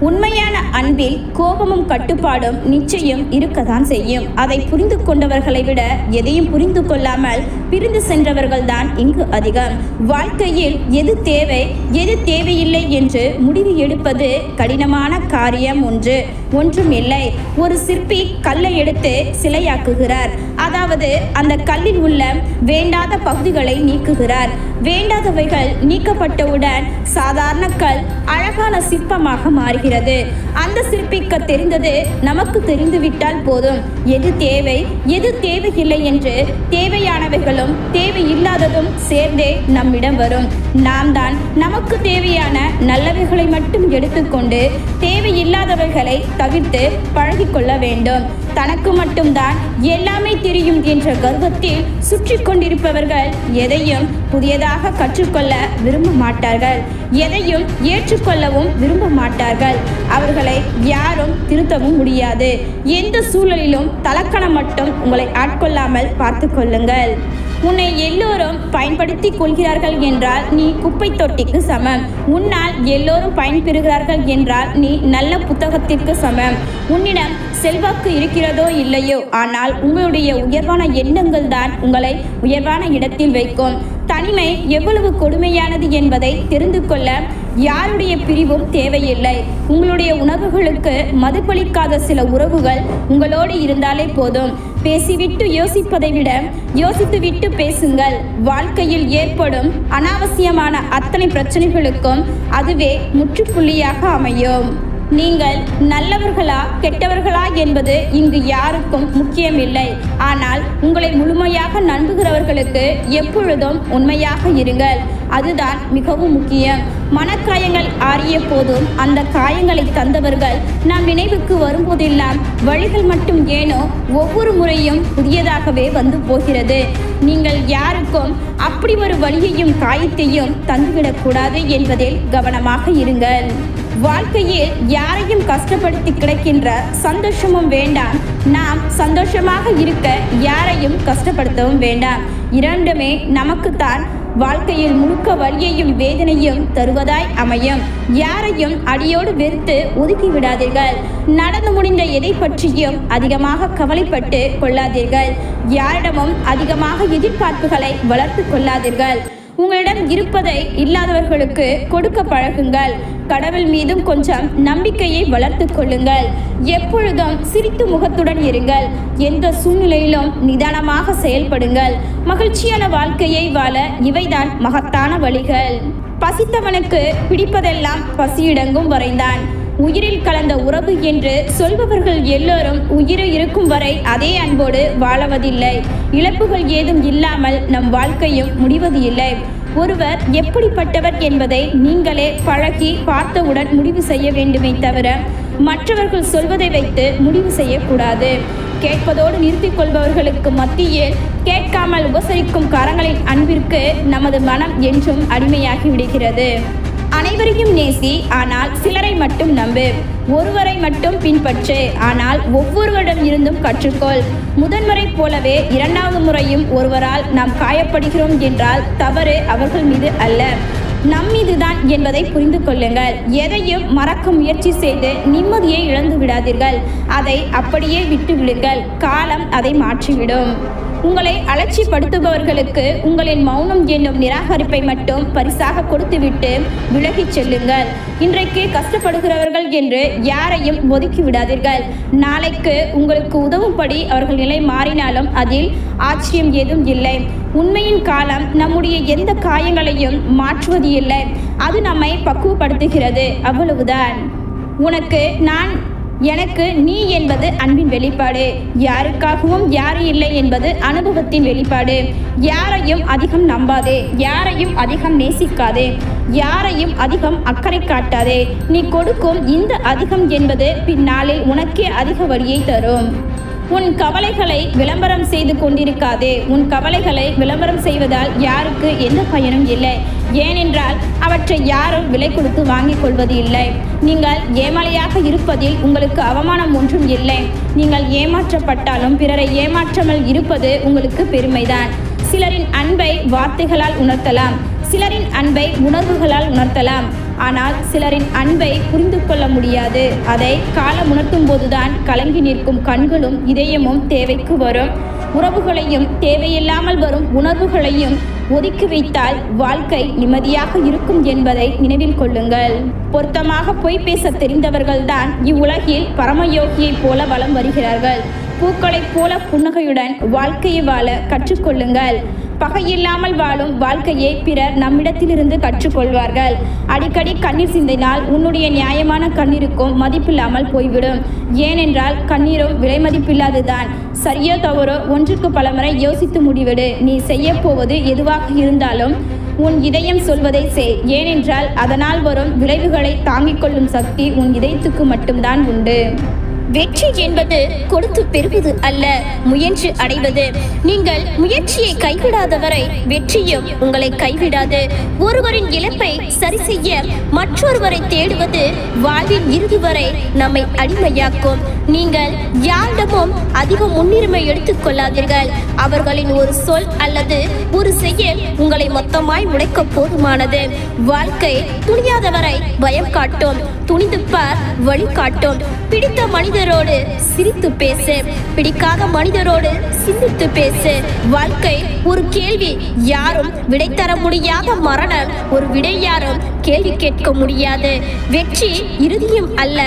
உண்மையான அன்பில் கோபமும் கட்டுப்பாடும் நிச்சயம் இருக்கத்தான் செய்யும். அதை புரிந்து கொண்டவர்களை விட எதையும் புரிந்து கொள்ளாமல் பிரிந்து சென்றவர்கள்தான் இங்கு அதிகம். வாழ்க்கையில் எது தேவை எது தேவையில்லை என்று முடிவு எடுப்பது கடினமான காரியம் ஒன்று. ஒன்றும் இல்லை. ஒரு சிற்பி கல்லை எடுத்து சிலையாக்குகிறார். அதாவது அந்த கல்லில் உள்ள வேண்டாத பகுதிகளை நீக்குகிறார். வேண்டாதவைகள் நீக்கப்பட்டவுடன் சாதாரண கல் அழகான சிற்பமாக மாறுகிறது. அந்த சிற்பிக்க தெரிந்தது நமக்கு தெரிந்துவிட்டால் போதும். எது தேவை எது தேவையில்லை என்று தேவையானவைகள் தேவைகளும் தேவையில்லாததும் சேர்ந்தே நம்மிடம் வரும். நாம் தான் நமக்கு தேவையான நல்லவைகளை மட்டும் எடுத்துக்கொண்டு தேவையில்லாதவைகளை தவிர்த்து பழகிக்கொள்ள வேண்டும். தனக்கு மட்டும்தான் எல்லாமே தெரியும் என்ற கர்வத்தில் சுற்றி கொண்டிருப்பவர்கள் எதையும் புதியதாக கற்றுக்கொள்ள விரும்ப மாட்டார்கள். எதையும் ஏற்றுக்கொள்ளவும் விரும்ப மாட்டார்கள். அவர்களை யாரும் திருத்தவும் முடியாது. எந்த சூழலிலும் தலக்கணம் மட்டும் உங்களை ஆட்கொள்ளாமல் பார்த்து கொள்ளுங்கள். உன்னை எல்லோரும் பயன்படுத்திக் கொள்கிறார்கள் என்றால் நீ குப்பை தொட்டிக்கு சமம். உன்னால் எல்லோரும் பயன்பெறுகிறார்கள் என்றால் நீ நல்ல புத்தகத்திற்கு சமம். உன்னிடம் செல்வாக்கு இருக்கிறதோ இல்லையோ? ஆனால் உங்களுடைய உயர்வான எண்ணங்கள் தான் உங்களை உயர்வான இடத்தில் வைக்கும். தனிமை எவ்வளவு கொடுமையானது என்பதை தெரிந்து கொள்ள யாருடைய பிரிவும் தேவையில்லை. உங்களுடைய உணர்வுகளுக்கு மதுப்பளிக்காத சில உறவுகள் உங்களோடு இருந்தாலே போதும். பேசிவிட்டு யோசிப்பதை விட யோசித்துவிட்டு பேசுங்கள். வாழ்க்கையில் ஏற்படும் அனாவசியமான அத்தனை பிரச்சனைகளுக்கும் அதுவே முற்றுப்புள்ளியாக அமையும். நீங்கள் நல்லவர்களா கெட்டவர்களா என்பது இங்கு யாருக்கும் முக்கியமில்லை. ஆனால் உங்களை முழுமையாக நம்புகிறவர்களுக்கு எப்பொழுதும் உண்மையாக இருங்கள். அதுதான் மிகவும் முக்கியம். மனக்காயங்கள் ஆறிய போதும் அந்த காயங்களை தந்தவர்கள் நம் நினைவுக்கு வரும்போதெல்லாம் வழிகள் மட்டும் ஏனோ ஒவ்வொரு முறையும் புதியதாகவே வந்து போகிறது. நீங்கள் யாருக்கும் அப்படி ஒரு வழியையும் காயத்தையும் தந்துவிடக்கூடாது என்பதில் கவனமாக இருங்கள். வாழ்க்கையில் யாரையும் கஷ்டப்படுத்தி கிடைக்கின்ற சந்தோஷமும் வேண்டாம். நாம் சந்தோஷமாக இருக்க யாரையும் கஷ்டப்படுத்தவும் வேண்டாம். இரண்டுமே நமக்குத்தான் வாழ்க்கையில் முழுக்க வலியையும் வேதனையும் தருவதாய் அமையும். யாரையும் அடியோடு வெறுத்து ஒதுக்கி விடாதீர்கள். நடந்து முடிந்த எதை பற்றியும் அதிகமாக கவலைப்பட்டு கொள்ளாதீர்கள். யாரிடமும் அதிகமாக எதிர்பார்ப்புகளை வளர்த்து கொள்ளாதீர்கள். உங்களிடம் இருப்பதை இல்லாதவர்களுக்கு கொடுக்க பழகுங்கள். கடவுள் மீதும் கொஞ்சம் நம்பிக்கையை வளர்த்து கொள்ளுங்கள். எப்பொழுதும் சிரித்து முகத்துடன் இருங்கள். எந்த சூழ்நிலையிலும் நிதானமாக செயல்படுங்கள். மகிழ்ச்சியான வாழ்க்கையை வாழ இவைதான் மகத்தான வழிகள். பசித்தவனுக்கு பிடிப்பதெல்லாம் பசியிடங்கும் வரைந்தான். உயிரில் கலந்த உறவு என்று சொல்பவர்கள் எல்லோரும் உயிர் இருக்கும் வரை அதே அன்போடு வாழவதில்லை. இழப்புகள் ஏதும் இல்லாமல் நம் வாழ்க்கையும் முடிவது இல்லை. ஒருவர் எப்படிப்பட்டவர் என்பதை நீங்களே பழகி பார்த்தவுடன் முடிவு செய்ய வேண்டுமே தவிர மற்றவர்கள் சொல்வதை வைத்து முடிவு செய்யக்கூடாது. கேட்பதோடு நிறுத்திக் கொள்பவர்களுக்கு மத்தியில் கேட்காமல் உபசரிக்கும் கரங்களின் அன்பிற்கு நமது மனம் என்றும் அடிமையாகி விடுகிறது அனைவரையும் நேசி ஆனால் சிலரை மட்டும் நம்பு. ஒருவரை மட்டும் பின்பற்று ஆனால் ஒவ்வொருவரிடம் இருந்தும் கற்றுக்கொள். முதன்முறை போலவே இரண்டாவது முறையும் ஒருவரால் நாம் காயப்படுகிறோம் என்றால் தவறு அவர்கள் மீது அல்ல. நம் மீதுதான் என்பதை புரிந்து கொள்ளுங்கள். எதையும் மறக்க முயற்சி செய்து நிம்மதியை இழந்து விடாதீர்கள் அதை அப்படியே விட்டு விடுங்கள் காலம் அதை மாற்றிவிடும். உங்களை அலட்சிப்படுத்துபவர்களுக்கு உங்களின் மௌனம் என்னும் நிராகரிப்பை மட்டும் பரிசாக கொடுத்துவிட்டு விலகிச் செல்லுங்கள். இன்றைக்கு கஷ்டப்படுகிறவர்கள் என்று யாரையும் ஒதுக்கி விடாதீர்கள். நாளைக்கு உங்களுக்கு உதவும்படி அவர்கள் நிலை மாறினாலும் அதில் ஆச்சரியம் ஏதும் இல்லை. உண்மையின் காலம் நம்முடைய எந்த காயங்களையும் மாற்றுவது இல்லை அது நம்மை பக்குவப்படுத்துகிறது. அவ்வளவுதான். உனக்கு நான் எனக்கு நீ என்பது அன்பின் வெளிப்பாடு. யாருக்காகவும் யாரும் இல்லை என்பது அனுபவத்தின் வெளிப்பாடு. யாரையும் அதிகம் நம்பாதே யாரையும் அதிகம் நேசிக்காதே யாரையும் அதிகம் அக்கறை காட்டாதே. நீ கொடுக்கும் இந்த அதிகம் என்பது பின்னாளில் உனக்கே அதிக வழியை தரும். உன் கவலைகளை விளம்பரம் செய்து கொண்டிருக்காதே. உன் கவலைகளை விளம்பரம் செய்வதால் யாருக்கு எந்த பயனும் இல்லை. ஏனென்றால் அவற்றை யாரும் விலை கொடுத்து வாங்கிக் கொள்வது இல்லை. நீங்கள் ஏமாளியாக இருப்பதில் உங்களுக்கு அவமானம் ஒன்றும் இல்லை. நீங்கள் ஏமாற்றப்பட்டாலும் பிறரை ஏமாற்றாமல் இருப்பது உங்களுக்கு பெருமைதான். சிலரின் அன்பை வார்த்தைகளால் உணர்த்தலாம் சிலரின் அன்பை உணர்வுகளால் உணர்த்தலாம். ஆனால் சிலரின் அன்பை புரிந்து கொள்ள முடியாது. அதை காலம் உணர்த்தும் போதுதான் கலங்கி நிற்கும் கண்களும் இதயமும் தேவைக்கு வரும். உறவுகளையும் தேவையில்லாமல் வரும் உணர்வுகளையும் ஒதுக்கி வைத்தால் வாழ்க்கை நிம்மதியாக இருக்கும் என்பதை நினைவில் கொள்ளுங்கள். பொருத்தமாக பொய் பேச தெரிந்தவர்கள்தான் இவ்வுலகில் பரமயோகியைப் போல வலம் வருகிறார்கள். பூக்களைப் போல புன்னகையுடன் வாழ்க்கையை வாழ கற்றுக்கொள்ளுங்கள். பகையில்லாமல் வாழும் வாழ்க்கையை பிறர் நம்மிடத்திலிருந்து கற்றுக்கொள்வார்கள். அடிக்கடி கண்ணீர் சிந்தினால் உன்னுடைய நியாயமான கண்ணீருக்கும் மதிப்பில்லாமல் போய்விடும். ஏனென்றால் கண்ணீரும் விலை மதிப்பில்லாதுதான். சரியோ தவறோ ஒன்றுக்கு பலமுறை யோசித்து முடிவிடு. நீ செய்ய போவது எதுவாக இருந்தாலும் உன் இதயம் சொல்வதை செய். ஏனென்றால் அதனால் வரும் விளைவுகளை தாங்கிக் கொள்ளும் சக்தி உன் இதயத்துக்கு மட்டும்தான் உண்டு. வெற்றி என்பது கொடுத்து பெறுவது அல்ல முயன்று அடைவது. நீங்கள் முயற்சியை கைவிடாதவரை வெற்றியும் உங்களை கைவிடாது. ஒருவரின் இழப்பை சரி செய்ய மற்றொருவரை தேடுவது வாழ்வின் இறுதி வரை நம்மை அடிமையாக்கும். நீங்கள் யாரிடமும் அதிக முன்னுரிமை எடுத்துக் கொள்ளாதீர்கள். அவர்களின் ஒரு சொல் அல்லது ஒரு செயல் உங்களை மொத்தமாய் உடைக்க போதுமானது. வாழ்க்கை துணியாதவரை பயம் காட்டும் துணிந்து பார் வழி காட்டும். பிடித்த மனிதரோடு சிரித்து பேசு பிடிக்காத மனிதரோடு சிந்தித்து பேசு. வாழ்க்கை ஒரு கேள்வி யாரும் விடை தர முடியாத மரணம் ஒரு விடை யாரும் கேள்வி கேட்க முடியாது. வெற்றி இறுதியும் அல்ல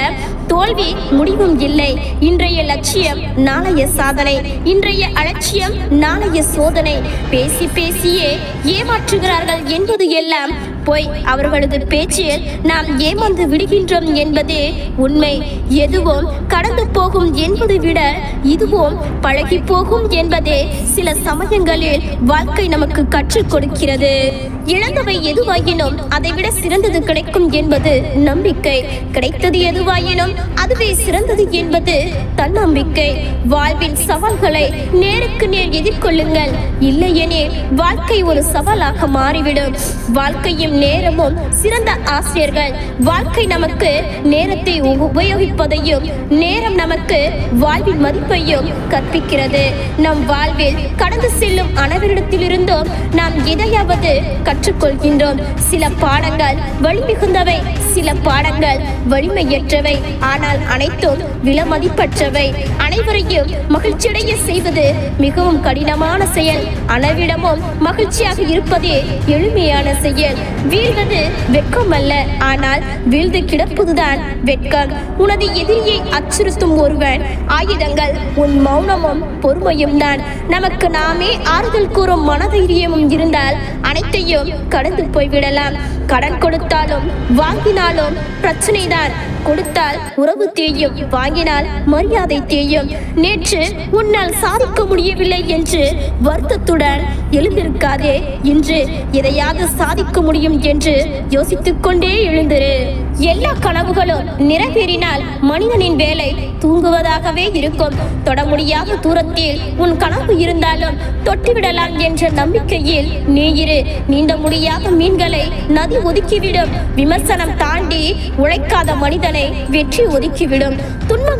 தோல்வி முடிவும் இல்லை. இன்றைய லட்சியம் நாளைய சாதனை இன்றைய அலட்சியம் நாளைய சோதனை. பேசி பேசியே ஏமாற்றுகிறார்கள் என்பது எல்லாம் பொய் அவர்களது பேச்சில் நாம் ஏமாந்து விடுகின்றோம் என்பதே உண்மை. எதுவும் கடந்து போகும் என்பதை விட இதுவும் பழகி போகும் என்பதே சில சமயங்களில் வாழ்க்கை நமக்கு கற்றுக் கொடுக்கிறது. இழந்தவை எதுவாயினும் அதைவிட சிறந்தது கிடைக்கும் என்பது நம்பிக்கை. கிடைத்தது எதுவாயினும் அதுவே சிறந்தது என்பது தன்னம்பிக்கை. வாழ்வின் சவால்களை நேருக்கு நேர் எதிர்கொள்ளுங்கள். இல்லையெனில் வாழ்க்கை ஒரு சவாலாக மாறிவிடும். வாழ்க்கையும் நேரமும் சிறந்த ஆசிரியர்கள். வாழ்க்கை நமக்கு நேரத்தை உபயோகிப்பதையும் நேரம் நமக்கு வாழ்வின் மதிப்பையும் கற்பிக்கிறது. நம் வாழ்வில் கடந்து செல்லும் அனைவரிடத்திலிருந்தும் நாம் எதையாவது கற்றுக்கொள்கின்றோம். சில பாடங்கள் வலிமிகுந்தவை சில பாடங்கள் வலிமையற்றவை. ஆனால் அனைத்தும் விலமதிப்பற்றவை. அனைவரையும் மகிழ்ச்சியடைய செய்வது மிகவும் கடினமான செயல். அனைவிடமும் மகிழ்ச்சியாக இருப்பதே எளிமையான செயல். வீழ்வது வெட்கம் அல்ல ஆனால் வீழ்ந்து கிடப்பதுதான் வெட்கம். உனது எதிரியை அச்சுறுத்தும் ஒருவன் ஆயுதங்கள் உன் மௌனமும் பொறுமையும் தான். நமக்கு நாமே ஆறுதல் கூறும் மனதைரியமும் இருந்தால் அனைத்தையும் கடந்து போய்விடலாம். கடன் கொடுத்தாலும் வாங்கினாலும் பிரச்சனைதான். கொடுத்தால் உறவு தேயும் வாங்கினால் மரியாதை தேயும். நேற்று உன்னால் சாதிக்க முடியவில்லை என்று வருத்தத்துடன் எழுந்திருக்காதே. இன்று எதையாவது சாதிக்க முடியும் என்று யோசித்துக் கொண்டே எழுந்திரு. எல்லா கனவுகளும் நிறைவேறினால் மனிதனின் வேலை தூங்குவதாகவே இருக்கும். தொட முடியாத தூரத்தில் உன் கனவு இருந்தாலும் தொட்டுவிடலாம் என்ற நம்பிக்கையில் நீ இரு நீந்த முடியாத மீன்களை நதி ஒதுக்கிவிடும். விமர்சனம் தாண்டி உழைக்காத மனிதனை வெற்றி ஒதுக்கிவிடும்.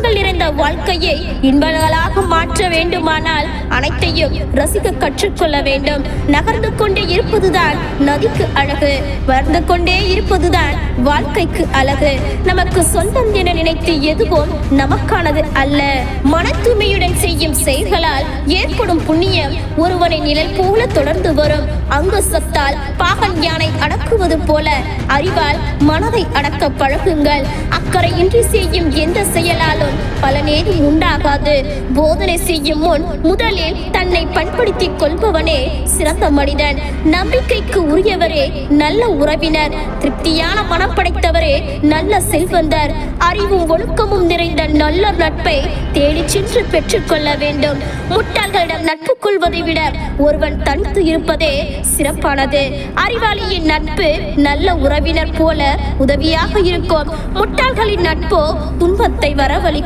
துன்பங்கள் நிறைந்த வாழ்க்கையை இன்பங்களாக மாற்ற வேண்டுமானால் அனைத்தையும் ரசிக்க கற்றுக்கொள்ள வேண்டும். நகர்ந்து கொண்டே இருப்பதுதான் நதிக்கு அழகு. வளர்ந்து கொண்டே இருப்பதுதான் வாழ்க்கைக்கு அழகு. நமக்கு சொந்தம் என நினைத்து எதுவும் நமக்கானது அல்ல. மன தூய்மையுடன் செய்யும் செயல்களால் ஏற்படும் புண்ணியம் ஒருவனை நிழல் போல தொடர்ந்து வரும். அங்கு சத்தால் பாகன் யானை அடக்குவது போல அறிவால் மனதை அடக்க பழகுங்கள். அக்கறையின்றி செய்யும் எந்த செயலாலும் பல நேரம் உண்டாகாது. போதனை செய்யும் முன் முதலில் தன்னை பண்படுத்திக் கொள்பவனே சிறந்த மனிதன். நம்பிக்கைக்கு உரியவரே நல்ல உறவினர். திருப்தியான மனம் படைத்தவரே நல்ல செல்வந்தர். அறிவும் ஒழுக்கமும் நிறைந்த நல்ல நட்பை தேடி சென்று பெற்றுக்கொள்ள வேண்டும். முட்டாள்களிடம் நட்பு கொள்வதை விட ஒருவன் தனித்து இருப்பதே சிறப்பானது. அறிவாளியின் நட்பு நல்ல உறவினர் போல உதவியாக இருக்கும். முட்டாள்களின் நட்போ துன்பத்தை வரவழி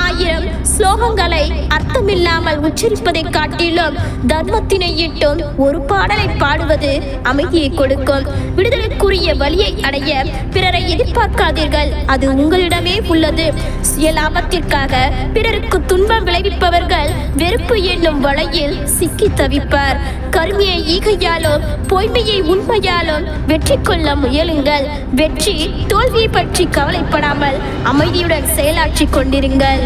ஆயிரம் ஸ்லோகங்களை அர்த்தமில்லாமல் உச்சரிப்பதை காட்டிலும் தர்மத்தினை இட்டும் ஒரு பாடலை பாடுவது அமைதியை கொடுக்கும். விடுதலைக்குரிய வழியை அடைய பிறரை எதிர்பார்க்காதீர்கள். அது உங்களிடமே உள்ளது. சுயலாபத்திற்காக பிறருக்கு துன்பம் விளைவிப்பவர்கள் வெறுப்பு என்னும் வலையில் சிக்கி தவிப்பார். கருமையை ஈகையாலும் பொய்மையை உண்மையாலும் வெற்றி கொள்ள முயலுங்கள். வெற்றி தோல்வியை பற்றி கவலைப்படாமல் அமைதியுடன் செயலாற்றி கொண்டிருங்கள்.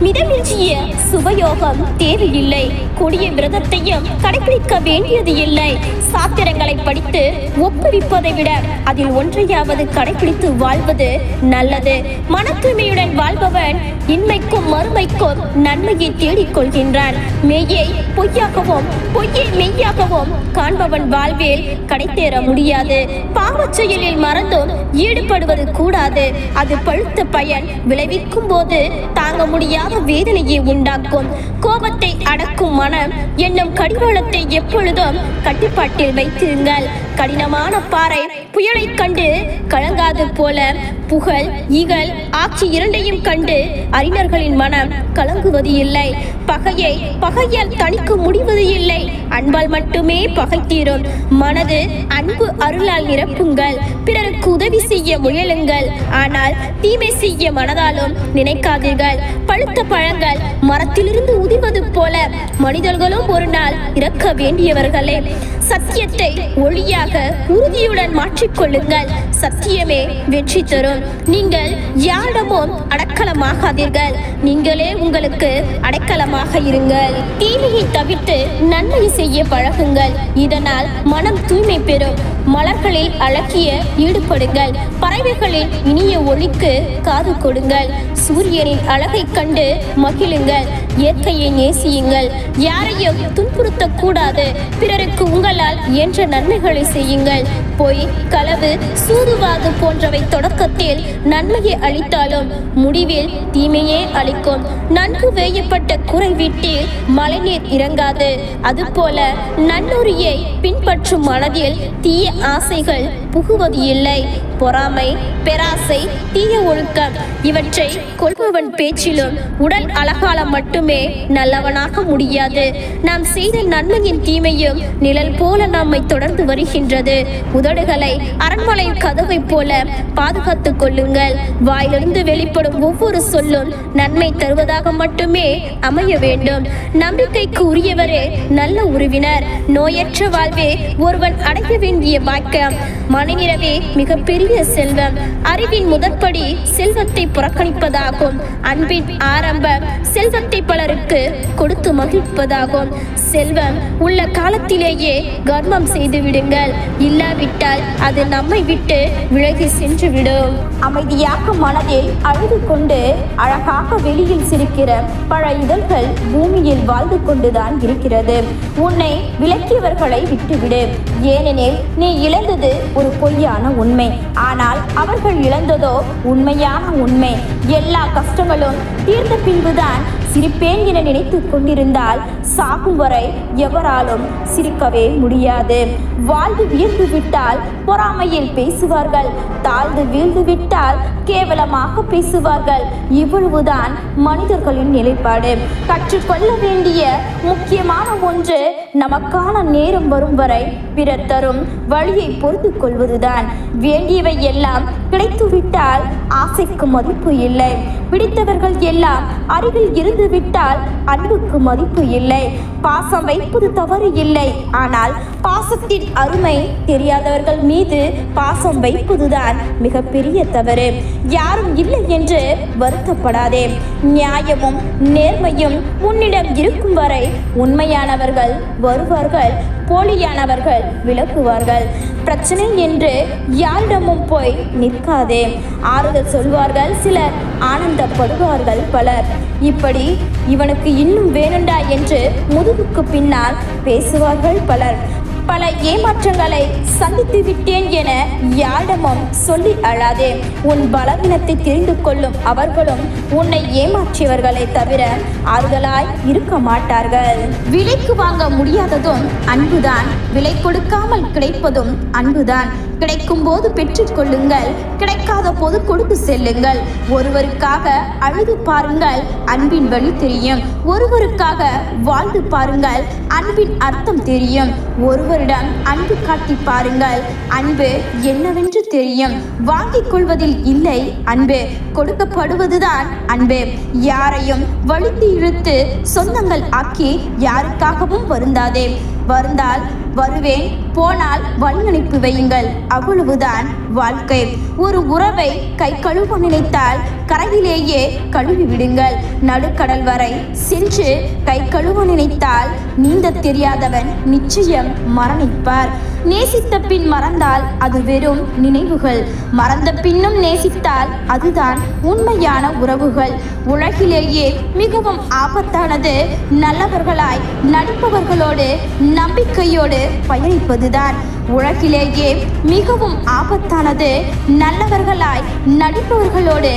மிதமிஞ்சிய சுபயோகம் தேவையில்லை. கொடிய விரதத்தையும் கடைபிடிக்க வேண்டியது இல்லை. சாத்திரங்களை படித்து ஒப்புவிப்பதை விட அதில் ஒன்றையாவது கடைபிடித்து வாழ்வது நல்லது. மன தூய்மையுடன் வாழ்பவன் இன்மைக்கும் மறுமைக்கும் நன்மையை தேடிக்கொள்கின்றான் மெய்யை பொய்யாகவும் பொய்யை மெய்யாகவும் காண்பவன் வாழ்வில் கடைத்தேற முடியாது. பாவச் செயலில் மறந்தும் ஈடுபடுவது கூடாது. அது பழுத்த பயன் விளைவிக்கும் போது தாங்க முடியாது வேதனையை உண்டாக்கும். கோபத்தை அடக்கும் மனம் என்னும் கடிவாளத்தை எப்பொழுதும் கட்டுப்பாட்டில் வைத்திருங்கள். கடினமான பாறை. புயலைக் கண்டு கலங்காது போல புகழ் இகழ் ஆட்சி இரண்டையும் கண்டு அறிஞர்களின் மனம் கலங்குவது இல்லை. பகையை பகையால் தணிக்க முடிவது இல்லை. அன்பால் மட்டுமே பகை தீரும். மனது அன்பு அருளால் நிரப்புங்கள். பிறருக்கு உதவி செய்ய முயலுங்கள். ஆனால் தீமை செய்ய மனதாலும் நினைக்காதீர்கள். பழுத்த பழங்கள் மரத்திலிருந்து உதிர்வது போல மனிதர்களும் ஒரு நாள் இறக்க வேண்டியவர்களே. சத்தியத்தை ஒளியாக உறுதியுடன் மாற்றிக்கொள்ளுங்கள். சத்தியமே வெற்றி தரும். நீங்கள் யாரிடமும் அடக்கலமாகாதீர்கள். நீங்களே உங்களுக்கு அடைக்கலமாக இருங்கள். தீமையை தவிர்த்து நன்மை செய்ய பழகுங்கள். இதனால் மனம் தூய்மை பெறும். மலர்களில் அழகிய ஈடுபடுங்கள். பறவைகளின் இனிய ஒளிக்கு காது கொடுங்கள். சூரியனின் அழகைக் கண்டு மகிழுங்கள். இயற்கையை நேசியுங்கள். யாரையும் துன்புறுத்தக்கூடாது. பிறருக்கு உங்களால் இயன்ற நன்மைகளை செய்யுங்கள். பொய் களவு சூதுவாது போன்றவை தொடக்கத்தில் நன்மையை அளித்தாலும் முடிவில் தீமையே அளிக்கும். நன்கு வேயப்பட்ட குறை வீட்டில் மழைநீர் இறங்காது. அதுபோல நன்னூரியை பின்பற்றும் மனதில் தீய ஆசைகள் புகுவது இல்லை பொறாமை பெராசை தீய ஒழுக்கம் இவற்றை கொள்பவன் பேச்சிலும் உடல் அழகால மட்டுமே நல்லவனாக முடியாது. நாம் செய்த நன்மையின் தீமையும் நிழல் போல நம்மை தொடர்ந்து வருகின்றது. உதடுகளை அரண்மனை கதவை போல பாதுகாத்துக் கொள்ளுங்கள். வாயிலிருந்து வெளிப்படும் ஒவ்வொரு சொல்லும் நன்மை தருவதாக மட்டுமே அமைய வேண்டும். நம்பிக்கைக்கு உரியவரே நல்ல உறவினர் நோயற்ற வாழ்வே ஒருவன் அடைய வேண்டிய பாக்கியம். மனநிறவே மிகப்பெரிய செல்வம். அறிவின் முதற்படி செல்வத்தை புறக்கணிப்பதாகும். அன்பின் ஆரம்ப செல்வத்தை பலருக்கு கொடுத்து மகிழ்ப்பதாகும் செல்வம் உள்ள காலத்திலேயே கர்வம் செய்து விடுங்கள். இல்லாவிட்டால் அது நம்மை விட்டு விலகி சென்று விடும். அமைதியாக மனதில் அழுது கொண்டு அழகாக வெளியில் சிரிக்கிற பல இதழ்கள் பூமியில் வாழ்ந்து கொண்டுதான் இருக்கிறது. உன்னை விலக்கியவர்களை விட்டுவிடு. ஏனெனில் நீ இழந்தது ஒரு பொய்யான உண்மை. ஆனால் அவர்கள் இழந்ததோ உண்மையான உண்மை. எல்லா கஷ்டங்களும் தீர்ந்த பின்புதான் சிரிப்பேன் என நினைத்து கொண்டிருந்தால் சாகும் வரை எவராலும் சிரிக்கவே முடியாது. வாழ்ந்து வியந்து விட்டால் பொறாமையில் பேசுவார்கள். தாழ்ந்து வீழ்ந்து விட்டால் கேவலமாக பேசுவார்கள். இவ்வளவுதான் மனிதர்களின் நிலைப்பாடு. கற்றுக்கொள்ள வேண்டிய முக்கியமான ஒன்று நமக்கான நேரம் வரும் வரை பிறர் தரும் வழியை பொறுத்து கொள்வதுதான். வேண்டியவை எல்லாம் கிடைத்துவிட்டால் ஆசைக்கு மதிப்பு இல்லை. பிடித்தவர்கள் எல்லாம் அருகில் இருந்து விட்டால் அன்புக்கு மதிப்பு இல்லை. பாசம் வைப்பது தவறு இல்லை. ஆனால் பாசத்தின் அருமை தெரியாதவர்கள் மீது பாசம் வைப்பதுதான் மிகப்பெரிய தவறு. யாரும் இல்லை என்று வருத்தப்படாதே. நியாயமும் நேர்மையும் உன்னிடம் இருக்கும் வரை உண்மையானவர்கள் வருவார்கள். போலியானவர்கள் விளக்குவார்கள். பிரச்சனை என்று யாரிடமும் போய் நிற்காதே. ஆறுதல் சொல்வார்கள் சிலர் ஆனந்தப்படுவார்கள் பலர். இப்படி இவனுக்கு இன்னும் வேணுண்டா என்று முதுகுக்கு பின்னால் பேசுவார்கள் பலர். பல ஏமாற்றங்களை சந்தித்து விட்டேன் என யாரிடமும் சொல்லி அழாதே. உன் பலவீனத்தை தெரிந்து கொள்ளும் அவர்களும் உன்னை ஏமாற்றியவர்களை தவிர ஆறுதலாய் இருக்க மாட்டார்கள். விலைக்கு வாங்க முடியாததும் அன்புதான். விலை கொடுக்காமல் கிடைப்பதும் அன்புதான். கிடைக்கும் போது பெற்றுக்கொள்ளுங்கள் கிடைக்காத போது கொடுத்து செல்லுங்கள். ஒருவருக்காக அழுது பாருங்கள் அன்பின் வழி தெரியும். ஒருவருக்காக வாழ்ந்து பாருங்கள் அன்பின் அர்த்தம் தெரியும். ஒருவரிடம் அன்பு காட்டி பாருங்கள் அன்பு என்னவென்று தெரியும். வாங்கிக் கொள்வதில் இல்லை அன்பு. கொடுக்கப்படுவதுதான் அன்பு. யாரையும் வழித்து இழுத்து சொந்தங்கள் ஆக்கி யாருக்காகவும் வருந்தாதே. வருந்தால் வருவேன் போனால் வழிநனுப்பி வையுங்கள். அவ்வளவுதான் வாழ்க்கை. ஒரு உறவை கை கழுவ நினைத்தால் கரையிலேயே கழுவி விடுங்கள். நடுக்கடல் வரை சென்று கை கழுவ நினைத்தால் நீந்த தெரியாதவன் நிச்சயம் மரணிப்பார். நேசித்த பின் மறந்தால் அது வெறும் நினைவுகள். மறந்த பின்னும் நேசித்தால் அதுதான் உண்மையான உறவுகள். உலகிலேயே மிகவும் ஆபத்தானது நல்லவர்களாய் நடிப்பவர்களோடு நம்பிக்கையோடு பயணிப்பதுதான். உலகிலேயே மிகவும் ஆபத்தானது நல்லவர்களாய் நடிப்பவர்களோடு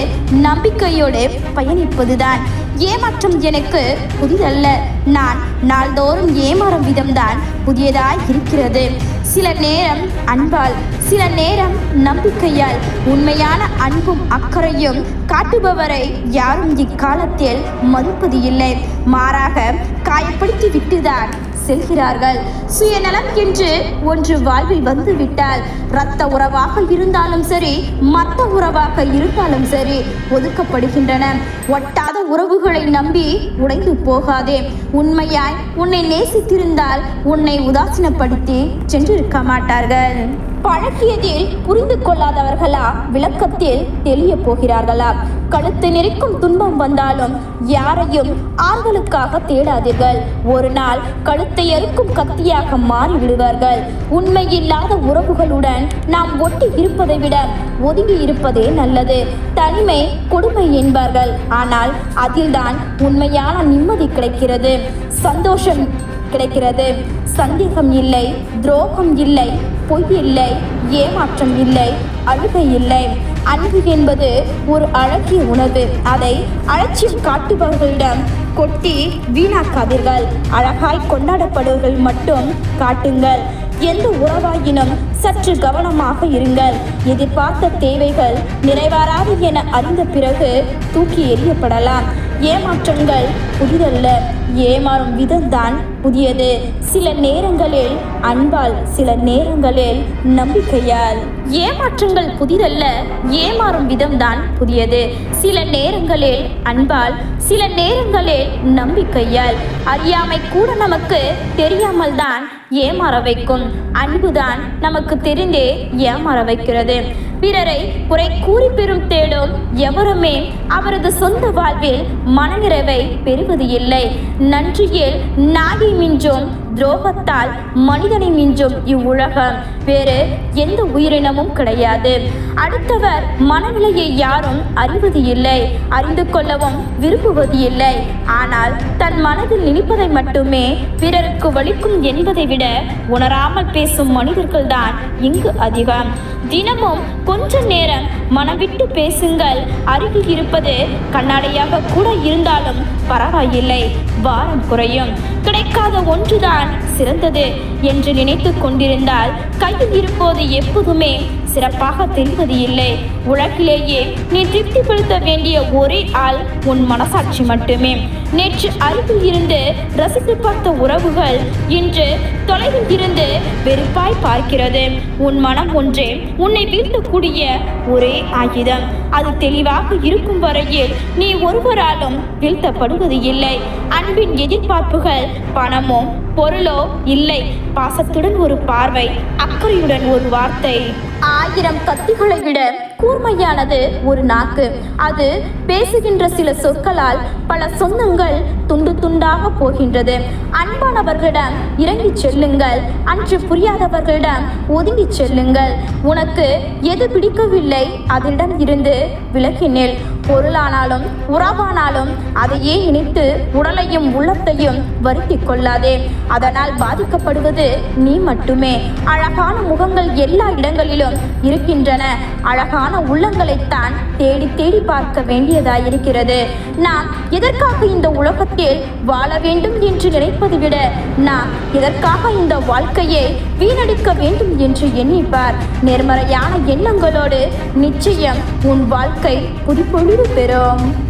நம்பிக்கையோடு பயணிப்பதுதான். ஏமாற்றம் எனக்கு புதிதல்ல. நான் நாள்தோறும் ஏமாறும் விதம்தான் புதியதாய் இருக்கிறது. சில நேரம் அன்பால் சில நேரம் நம்பிக்கையால் உண்மையான அன்பும் அக்கறையும் காட்டுபவரை யாரும் இக்காலத்தில் மறுப்பது இல்லை மாறாக காயப்படுத்தி விட்டுதான் செல்கிறார்கள். சுயநலம் என்று ஒன்று வாழ்வில் வந்துவிட்டால் இரத்த உறவாக இருந்தாலும் சரி மத்த உறவாக இருந்தாலும் சரி ஒதுக்கப்படுகின்றன. ஒட்டாத உறவுகளை நம்பி உடைந்து போகாதே. உண்மையாய் உன்னை நேசித்திருந்தால் உன்னை உதாசீனப்படுத்தி சென்றிருக்க மாட்டார்கள். பழகியதில் புரிந்து கொள்ளாதவர்களா விளக்கத்தில் தெளிய போகிறார்களா? கழுத்து நெரிக்கும் துன்பம் வந்தாலும் யாரையும் ஆண்களுக்காக தேடாதீர்கள். ஒரு நாள் கழுத்தை அறுக்கும் கத்தியாக மாறிவிடுவார்கள். உண்மையில்லாத உறவுகளுடன் நாம் ஒட்டி இருப்பதை விட ஒதுங்கி இருப்பதே நல்லது. தனிமை கொடுமை என்பார்கள். ஆனால் அதில்தான் உண்மையான நிம்மதி கிடைக்கிறது. சந்தோஷம் கிடைக்கிறது. சந்தேகம் இல்லை துரோகம் இல்லை பொய் இல்லை ஏமாற்றம் இல்லை அழுகை இல்லை. அன்பு என்பது ஒரு அழகிய உணவு. அதை அலட்சியம் காட்டுபவர்களிடம் கொட்டி வீணாக்காதீர்கள். அழகாய் கொண்டாடப்படுவர்கள் மட்டும் காட்டுங்கள். எந்த உறவாயினும் சற்று கவனமாக இருங்கள். எதிர்பார்த்த தேவைகள் நிறைவேறாது என அறிந்த பிறகு தூக்கி எறியப்படலாம். ஏமாற்றங்கள் புதிதல்ல. ஏமாறும் விதம்தான் புதியது. சில நேரங்களில் அன்பால் சில நேரங்களில் நம்பிக்கையால். ஏமாற்றங்கள் புதிதல்ல ஏமாறும் விதம்தான் புதியது. சில நேரங்களில் அன்பால் சில நேரங்களில் நம்பிக்கையால். அறியாமை கூட நமக்கு தெரியாமல் தான் ஏமாற வைக்கும். அன்புதான் நமக்கு தெரிந்தே ஏமாற வைக்கிறது. பிறரை குறை கூறி பெறும் தேடும் எவருமே அவரது சொந்த வாழ்வில் மனநிறைவை பெறுவது இல்லை. நன்றியில் நாகி மிஞ்சும் துரோகத்தால் மனிதனை மிஞ்சும் இவ்வுலகம். வேறு எந்த உயிரினமும் கிடையாது. அடுத்தவர் மனநிலையை யாரும் அறிவது இல்லை. அறிந்து கொள்ளவும் விரும்புவது இல்லை. ஆனால் தன் மனதில் நினைப்பதை மட்டுமே பிறருக்கு வலிக்கும் என்பதை விட உணராமல் பேசும் மனிதர்கள்தான் இங்கு அதிகம். தினமும் கொஞ்ச நேரம் மனம் விட்டு பேசுங்கள். அருகில் இருப்பது கண்ணாடியாக கூட இருந்தாலும் பரவாயில்லை. வாரம் குறையும். கிடைக்காத ஒன்றுதான் சிறந்தது என்று நினைத்து கொண்டிருந்தால் கையில் இருப்பது எப்போதுமே சிறப்பாக தெரிவது இல்லை உலகிலேயே நீ திருப்திப்படுத்த வேண்டிய ஒரே ஆள் உன் மனசாட்சி மட்டுமே. நேற்று அருகில் இருந்து ரசித்து பார்த்த உறவுகள் இன்று தொலைவில் இருந்து வெறுப்பாய் பார்க்கிறது. உன் மனம் ஒன்றே உன்னை வீழ்த்தக்கூடிய ஒரே ஆயுதம். அது தெளிவாக இருக்கும் வரையில் நீ ஒருவராலும் வீழ்த்தப்படுவது இல்லை அன்பின் எதிர்பார்ப்புகள் பணமோ பொருளோ இல்லை. பாசத்துடன் ஒரு பார்வை அக்கறையுடன் ஒரு வார்த்தை. ஆயிரம் கத்திகளை விட கூர்மையானது ஒரு நாக்கு. அது பேசுகின்ற சில சொற்களால் பல சொந்தங்கள் துண்டு துண்டாக போகின்றது. அன்பானவர்களிடம் இறங்கிச் செல்லுங்கள். அன்று புரியாதவர்களிடம் ஒதுங்கிச் செல்லுங்கள். உனக்கு எது பிடிக்கவில்லை அதனிடம் இருந்து விலகினேல். பொருளானாலும் உறவானாலும் அதையே இணைத்து உடலையும் உள்ளத்தையும் வருத்திக் கொள்ளாதே. அதனால் பாதிக்கப்படுவது நீ மட்டுமே. அழகான முகங்கள் எல்லா இடங்களிலும் இருக்கின்றன. அழகான உள்ளங்களைத்தான் தேடி தேடி பார்க்க வேண்டியதாயிருக்கிறது. நாம் எதற்காக இந்த உலகத்தில் வாழ வேண்டும் என்று நினைப்பதை விட நாம் எதற்காக இந்த வாழ்க்கையை வீணடிக்க வேண்டும் என்று எண்ணிப்பார். நேர்மறையான எண்ணங்களோடு நிச்சயம் உன் வாழ்க்கை புதுப்பொழிவு பெறும்.